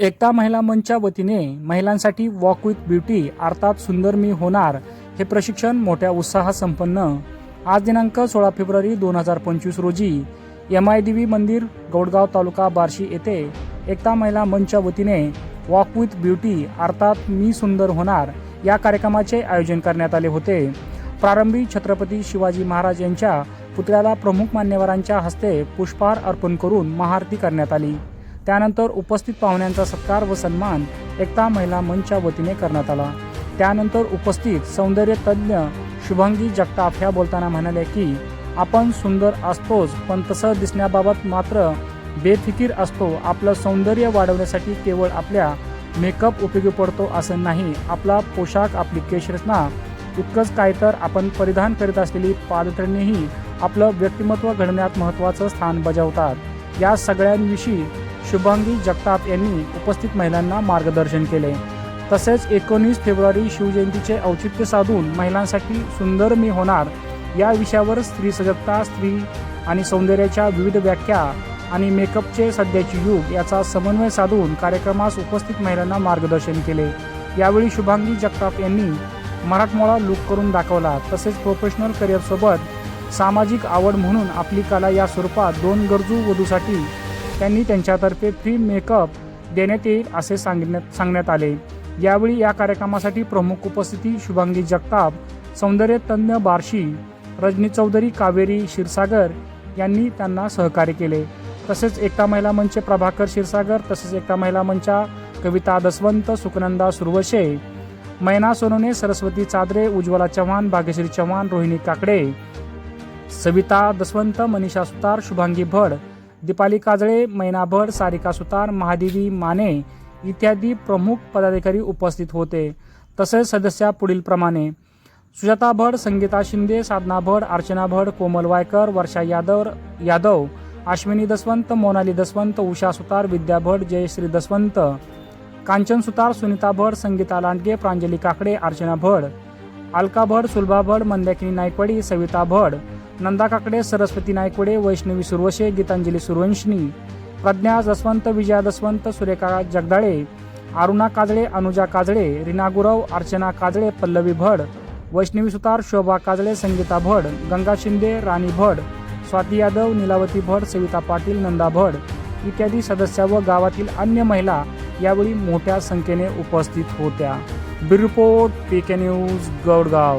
एकता महिला मंचच्या वतीने महिलांसाठी वॉक विथ ब्युटी अर्थात सुंदर मी होणार हे प्रशिक्षण मोठ्या उत्साहात संपन्न. आज दिनांक सोळा फेब्रुवारी दोन हजार पंचवीस रोजी एम आय डी व्ही मंदिर गौडगाव तालुका बार्शी येथे एकता महिला मंचच्या वतीने वॉक विथ ब्युटी अर्थात मी सुंदर होणार या कार्यक्रमाचे आयोजन करण्यात आले होते. प्रारंभी छत्रपती शिवाजी महाराज यांच्या पुतळ्याला प्रमुख मान्यवरांच्या हस्ते पुष्पहार अर्पण करून महाआरती करण्यात आली. त्यानंतर उपस्थित पाहुण्यांचा सत्कार व सन्मान एकता महिला मंचच्या वतीने करण्यात आला. त्यानंतर उपस्थित सौंदर्य तज्ज्ञ शुभांगी जगताप ह्या बोलताना म्हणाले की आपण सुंदर असतोच पण तसं दिसण्याबाबत मात्र बेफिकीर असतो. आपलं सौंदर्य वाढवण्यासाठी केवळ आपल्या मेकअप उपयोगी पडतो असं नाही. आपला पोशाख आपली केशरचना इतकंच काय तर आपण परिधान करीत असलेली पादतरणीही आपलं व्यक्तिमत्व घडण्यात महत्त्वाचं स्थान बजावतात. या सगळ्यांविषयी शुभांगी जगताप यांनी उपस्थित महिलांना मार्गदर्शन केले. तसेच एकोणीस फेब्रुवारी शिवजयंतीचे औचित्य साधून महिलांसाठी सुंदर मी होणार या विषयावर स्त्री सजगता स्त्री आणि सौंदर्याच्या विविध व्याख्या आणि मेकअपचे सध्याचे युग याचा समन्वय साधून कार्यक्रमास उपस्थित महिलांना मार्गदर्शन केले. यावेळी शुभांगी जगताप यांनी मराठमोळा लुक करून दाखवला. तसेच प्रोफेशनल करिअरसोबत सामाजिक आवड म्हणून आपली कला या स्वरूपात दोन गरजू वधूसाठी त्यांनी त्यांच्यातर्फे फ्री मेकअप देण्यात येईल असे सांगण्यात सांगण्यात आले. यावेळी या कार्यक्रमासाठी प्रमुख उपस्थिती शुभांगी जगताप सौंदर्य तज्ञ बार्शी रजनी चौधरी कावेरी क्षीरसागर यांनी त्यांना सहकार्य केले. तसेच एकता महिला मंच प्रभाकर क्षीरसागर तसेच एकता महिला मंचा कविता दसवंत सुखनंदा सुरवशे मैना सोनोने सरस्वती चादरे उज्ज्वला चव्हाण भाग्यश्री चव्हाण रोहिणी काकडे सविता दसवंत मनीषा सुतार शुभांगी भड दीपाली काजळे मैनाभर सारिका सुतार महादेवी माने इत्यादी प्रमुख पदाधिकारी उपस्थित होते. तसेच सदस्या पुढील प्रमाणे. सुजाता भड संगीता शिंदे साधना भड अर्चना भड कोमल वायकर वर्षा यादव यादव अश्विनी दसवंत मोनाली दसवंत उषा सुतार विद्या भट जयश्री दसवंत कांचन सुतार सुनीता भड संगीता लांडगे प्रांजली काकडे अर्चना भड अलका भड सुलभा भड मंदाकिनी नायकवाडी सविता भड नंदा काकडे सरस्वती नायकवडे वैष्णवी सुरवशे गीतांजली सुरवंशनी प्रज्ञा जसवंत विजया दसवंत सुरेखा जगदाळे अरुणा काजळे अनुजा काजळे रीना गुरव अर्चना काजळे पल्लवी भड वैष्णवी सुतार शोभा काजळे संगीता भड गंगा शिंदे राणी भड स्वाती यादव नीलावती भड सविता पाटील नंदा भड इत्यादी सदस्य व गावातील अन्य महिला यावेळी मोठ्या संख्येने उपस्थित होत्या. Bill report P K news Gaudgaon.